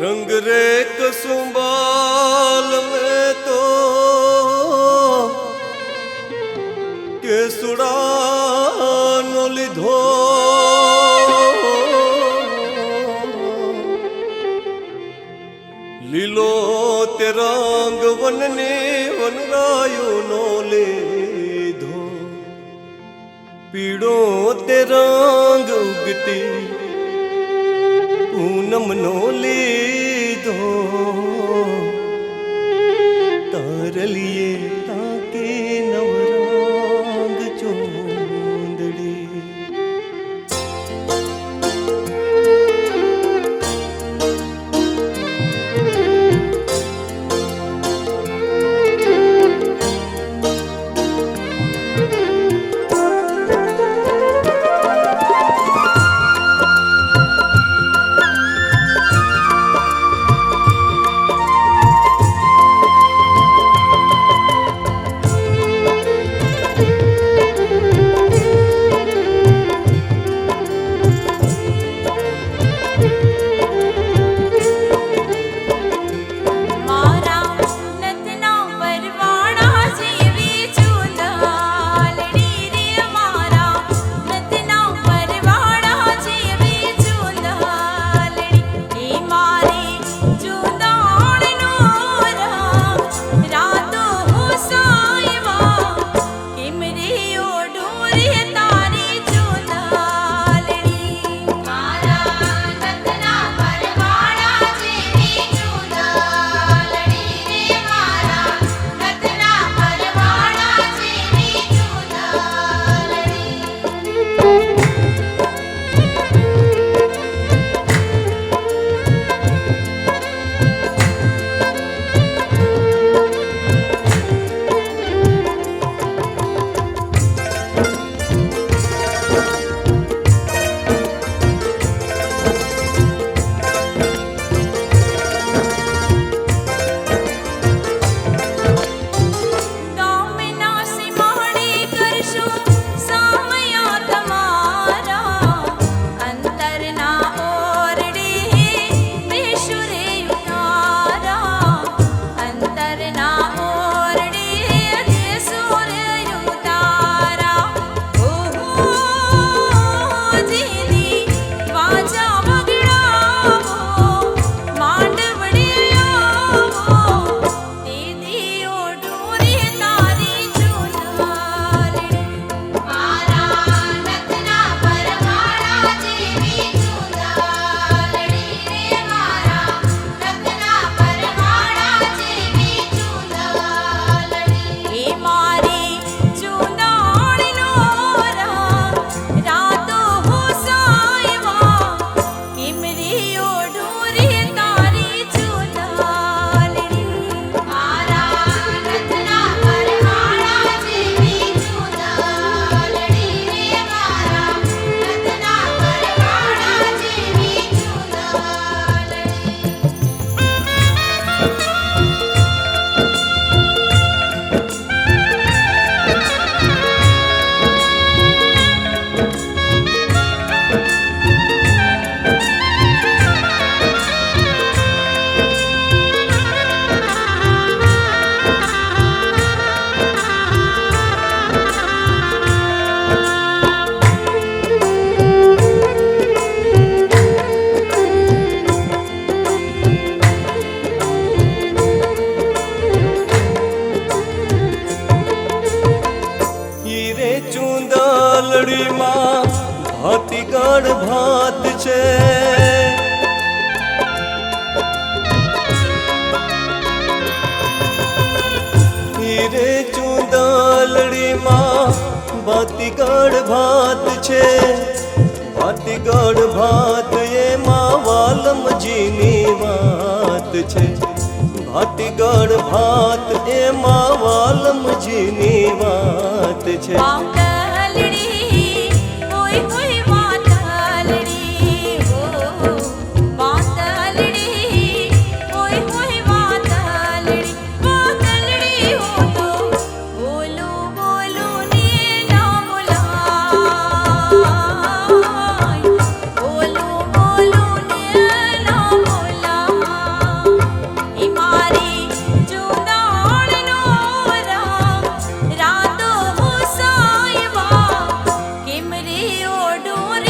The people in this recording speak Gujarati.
રંગ રે કસુંબાલ મેં તો કેસુડાનો લીધો લીલો તે રંગ વનને વનરાયો નો લીધો પીડો તે રંગ ઉગતી પૂનમનો લીધો તરલીએ તાકે નવ ભાતીગળ ભાત છે. ભાતીગળ ભાત એમાં વાલમજીની વાત છે. ભાતીગળ ભાત એમાં વાલમજીની વાત છે. do